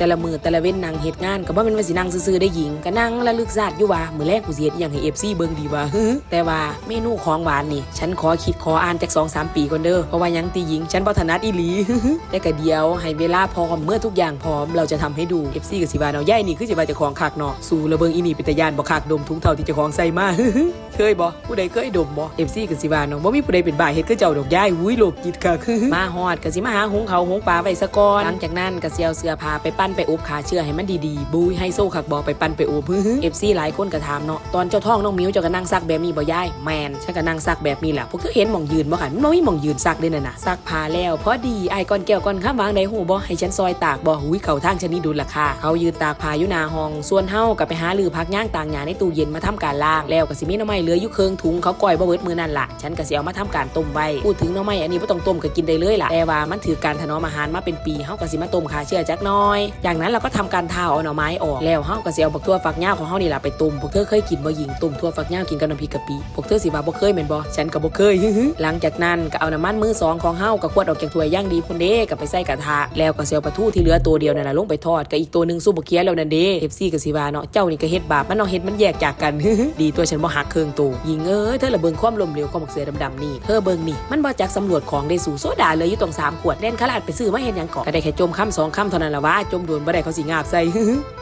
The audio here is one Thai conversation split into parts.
แต่ละมือแต่ละเว้นนางเหตุงานก็บ่แม่นว่าสินั่งซื่อๆได้หญิงก็นั่งระลึกชาติอยู่ว่ามื้อแรกกูสิเฮ็ดอหยังให้ FC เบิ่งดีว่าแต่ว่าเมนูของหวานนี่ ฉันขอคิดขออ่านจาก2-3ปีก่อนเด้อเพราะว่ายังตีหญิงฉันบ่ถนัดอีหลีแต่ก็เดียวให้เวลาพร้อมเมื่อทุกอย่างพร้อมเราจะทำให้ดู FC ก็สิว่าเนาะย่ายนี่คือสิว่าจ้าของคักเนาะสู่ระเบิงอีนี่เป็นตาย่านบ่คักดมทุงเท่าที่จ้าของใส่มาเคยบ่ผู้ใดเคยดมบ่ FC ก็สิว่าเนาะบ่มีผู้ใดเป็นบ้าเฮ็ดคือเจ้าดอกย่ายหุ้ยโลกจิตคักมาฮอดก็สิมาหาหงเขาหงปลาไว้ซะก่อนหลังจากนั้นก็สิเอาเสื้อผ้าไปปั้นไปอบขาเชื่อให้มันดีๆ บุยให้โซ่คักบ่ไปปันไปอบ FC หลายคนก็ถามเนาะตอนเจ้าท้องน้องมิวเจ้าก็นั่งซักแบบนี้บ่ย่ายแมนฉันก็นั่งซักแบบนี้แหละพวกเธอเห็นมองยืนบ่ค่ะมันบ่มีหม่องยืนซักเด้นั่นะซักผ้าแล้วพอดีไอ้ก้อนแก้วก้อนข้ามวางได้หูบ่ให้ฉันซอยตากบ่หุยเข้าทางชนีดุลราคาเขายืนตากผ้าอยู่หน้าห้อง ส่วนเฮาก็ไปหาลือพักย่างต่างหยาในตู้เย็นมาทำการล้างแล้วก็สิมีน้ำไม้เหลืออยู่เครื่องถุงเขาก่อยบ่เบิดมือนั่นล่ะฉันก็สิเอามาทำการต้มไว้พูดถึงน้ำไม้อันนี้บ่ต้องต้มก็กินได้เลยล่ะแต่ว่ามันถือการถนอมอาหารมาเป็นปีเฮาก็สิมาต้มขาเชื่อจักน้อยจากนั้นเราก็ทำการทาเอาหน่อไม้ออกแล้วเฮาก็สิเอาบักทั่วฝักยาวของเฮานี่ล่ะไปต้มพวกเธอเคยกินบ่หญิงต้มทั่วฝักยาวกินกับน้ำพริกกะปิพวกเธอสิว่าบ่เคยแม่นบ่ฉันก็บ่เคยหลังจากนั้นก็เอาน้ำมันมือสองของเฮาก็ขวดออกจากถ้วยย่างดีพุ่นเด้ก็ไปใส่กระทะแล้วก็สิเอาปลาทูที่เหลือตัวเดียวนั่นน่ะลงไปทอดกับอีกตัวนึงสู้บ่เคี้ยแล้วนั่นเด้ FC ก็สิว่าเนาะเจ้านี่ก็เฮ็ดบาปมันเนาะเฮ็ดมันแยกจากกันดีตัวฉันบ่หักเครื่องตัวยิงเอ้ยเธอละเบิ่งความลมเหลวของบักเสือดำๆนี่เธอเบิ่งนี่มันบ่จักสำรวจของได้สู่โซดาเลยอยู่ตรงสามขวดเล่นขลาดไปซื้อมาเฮ็ดหยังก่อนก็ได้แค่จมคำสองคำเท่านั้นล่ะว่าจมดนบ่ได้เขาสิงาบใส่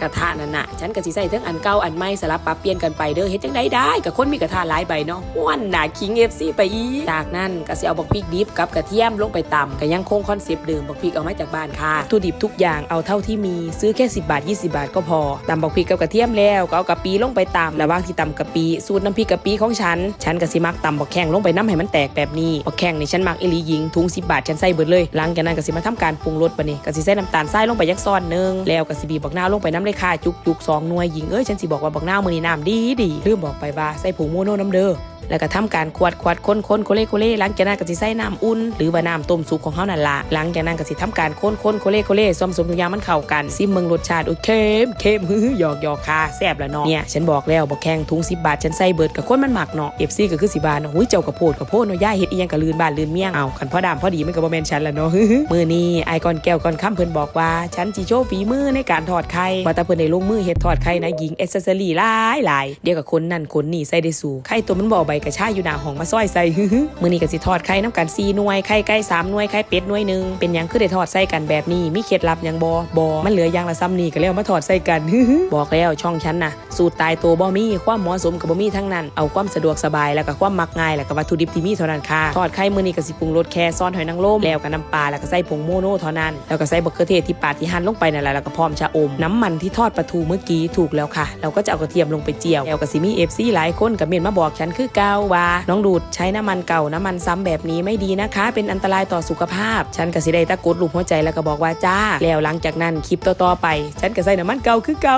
กระทะนั่นน่ะ ฉันก็สิใส่ทั้งอันเก่าอันใหม่สลับปรับเปลี่ยนกันไปเด้อเฮ็ดจังไดได้กับคนมีกระทะหลายใบเนาะม่วนหนาคิง FC ไปอีกจากนั้นก็สิเอาบักพริกดิบกับกระเทียมลงไปตำก็ยังคงคอนเซปต์เดิมบักพริกเอามาจากบ้านค่ะวัตถุดิบทุกอย่างเอาเท่าที่มีซื้อแค่ 10 บาท 20 บาทก็พอตำบักพริกกับกระเทียมแล้วก็เอากะปิลงไปตำระหว่างที่ตำกะปิสูตรน้ำพริกกะปิของฉัน ฉันก็สิมักตำบักแข้งลงไปน้ำให้มันแตกแบบนี้บักแข้งนี่ฉันมักอีหลียิงถุง10 บาทฉันใส่เบิดเลยหลังจากนั้นก็สิมาทำการปรุงรสปะนี่ก็สิใส่น้ำตาลทรายลงไปยักซ้อนหนึงแล้วก็สิบีบักนาวลงไปน้ำเลยค่ะจุกจุกสองหน่วยยิงเอ้ยฉันสิบอกว่าบักนาวมือนี้น้ำดีดีลืมบอกไปว่าใส่ผงโมโนน้ำเด้อแล้วก็ทำการขวดขวดคนคนโคเล่โคเล่หลังจากนั้นก็สิใส่น้ำอุ่นหรือว่าน้ำต้มสุกของเฮานั่นละหลังจากนั้นก็สิทำการคนคนโคเล่โคเล่ซ้อมสมทุกอย่างมันเข้ากันซิมเมืองรสชาติโอเค็มเค็มฮือหยอกหยอกค่ะแซ่บละเนาะเนี่ยฉันบอกแล้วบอกแข่งถุง10บบาทฉันใส่เบิดกับคนมันหมักเนาะ FC ก็คือสิบาทเนาะหุ้ยเจ้ากระโพดกระโพดเนาะย่าเฮ็ดอีหยังกะลืนบ้านลืนเมี่ยงเอาคันพ่อดามพ่อดีมันก็บ่แม่นฉันละเนาะมื้อนี้ไอายก่อนแก้วก่อนค่ำเพิ่นบอกว่าฉันสิโชว์ฝีมือในการทอดไข่ว่าแต่เพิ่นได้ลงมือเฮ็ดทอดไข่นะหญิงเอเซสซอรี่หลายหลายเดี๋ยวกับคนนั่นคนนี่ใส่ได้สู่ไข่ตัวมันบ่เอาใบกระชายอยู่หน้าห้องมาซอยใส่มือนี้ก็สิทอดไข่น้ำกัน4หน่วยไข่ไก่3หน่วยไข่เป็ดหน่วยหนึ่งเป็นยังคือได้ทอดใส่กันแบบนี้มีเคล็ดลับยังบ่บ่มันเหลืออย่างละซ้ำนี่ก็แล้วมาทอดใส่กันบอกแล้วช่องฉันน่ะสูตรตายตัวบ่มีความเหมาะสมกับบ่มีทั้งนั้นเอาความสะดวกสบายแล้วก็ความมักง่ายแล้วก็วัตถุดิบที่มีเท่านั้นค่ะทอดไข่มือนี้ก็สิปรุงรสแค่ซ้อสหอยนางรมแล้วก็น้ำปลาแล้วก็ใส่ผงโมโนเท่านั้นแล้วก็ใส่บักเขือเทศที่ปาดที่หั่นลงไปนั่นแหละแล้วก็พร้อมชะอม น้ำมันที่ทอดปลาทูเมื่อกี้ถูกแล้วค่ะ เราก็จะเอากระเทียมลงไปเจียวแล้วก็สิมี FC หลายคนกับเมนมาบอกฉันคือเก่าว่าน้องดูดใช้น้ำมันเก่าน้ำมันซ้ำแบบนี้ไม่ดีนะคะ เป็นอันตรายต่อสุขภาพ ฉันก็สิได้ตะกุดลูกหัวใจแล้วก็บอกว่าจ้า แล้วหลังจากนั้นคลิปต่อๆไป ฉันก็ใส่น้ำมันเก่าคือเก่า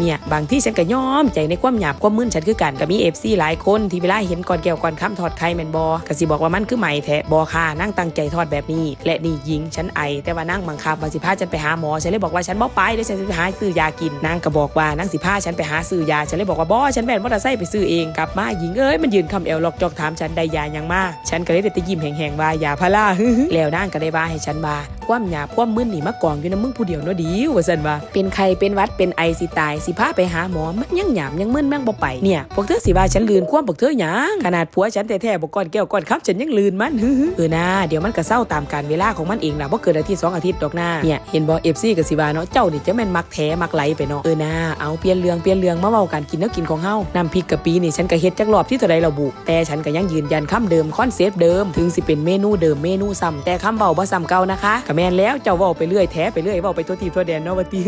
เนี่ยบางที่ฉันก็ยอมใจในความหยาบความมึนฉันคือกันก็มี FC หลายคนที่เวลาเห็นก่อนแก้วก่อนค่ำทอดไข่แมนบอก็สิบอกว่ามันคือใหม่แท้บอค่ะนั่งตั้งใจทอดแบบนี้ และนี่หญิงฉันไอ แต่ว่านั่งบังคับว่าสิพาฉันไปหาหมอฉันเลยบอกว่าฉันบ่ไปเดี๋ยวฉันจะไปหาซื้อยากินนางก็บอกว่านั่งสิพาฉันไปหาซื้อยาฉันเลยบอกว่าบ่ฉันแม่นมอเตอร์ไซค์ไปซื้อเองกลับมาหญิงเอ้ยมันยนคำเอวหลอกจอกถามฉันได้ยายังมาฉันก็เลยได้แต่ยิ้มแห้งๆว่ายาพาราแล้วนางก็ได้บ้าให้ฉันว่า ความหยาบความมึนนี่มากองอยู่ในมึงผู้เดียวเนาะดีว่าซั่นว่าเป็นไข้เป็นวัดเป็นไอสิตายสิพาไปหาหมอมันยังหยาบยังมึนแม่งบ่ไปเนี่ยพวกเธอสิว่าฉันลืนความพวกเธอหยังขนาดผัวฉันแท้ๆบ่ก่อนแก้วก่อนครับฉันยังลืนมันเออนะเดี๋ยวมันก็เศร้าตามการเวลาของมันเองล่ะบ่เกินอาทิตย์สองอาทิตย์ดอกหน้าเนี่ยเห็นบ่ FC ก็สิว่าเนาะเจ้านี่จะแม่นมักแท้มักไหลไปเนาะเออนะเอาเปลี่ยนเรื่องเปลี่ยนเรื่องมาเว้ากันกินแนวกินของเฮาน้ำพริกกะปินี่ฉันก็เฮ็ดจักรอบที่เท่าใดเราบุแต่ฉันก็ยังยืนยันคำเดิมคอนเซปต์เดิมถึงสิเป็นเมนูเดิมเมนูซ้ำแต่คำเว้าบ่ซ้ำเก่านะคะก็แม่นแล้วเจ้าเว้าไปเรื่อยแท้ไปเรื่อยเว้าไปทั่วทีทั่วแดนเนาะว่าติ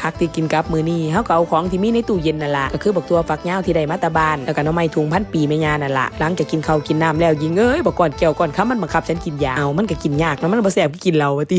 ผักที่กินกับมื้อนี้เฮาก็เอาของที่มีในตู้เย็นนั่นล่ะก็คือบักตัวฝักยาวที่ได้มาตาบานแล้วก็หน่อไม้ถุงพันปีแม่ยานั่นล่ะหลังจากกินข้าวกินน้ำแล้วยิงเอ้ยบอกก่อนแก้วก่อนคำมันบังคับฉันกินยาเอามันก็กินยากเนะมันบ่แซ่บกินเหล้าว่าติ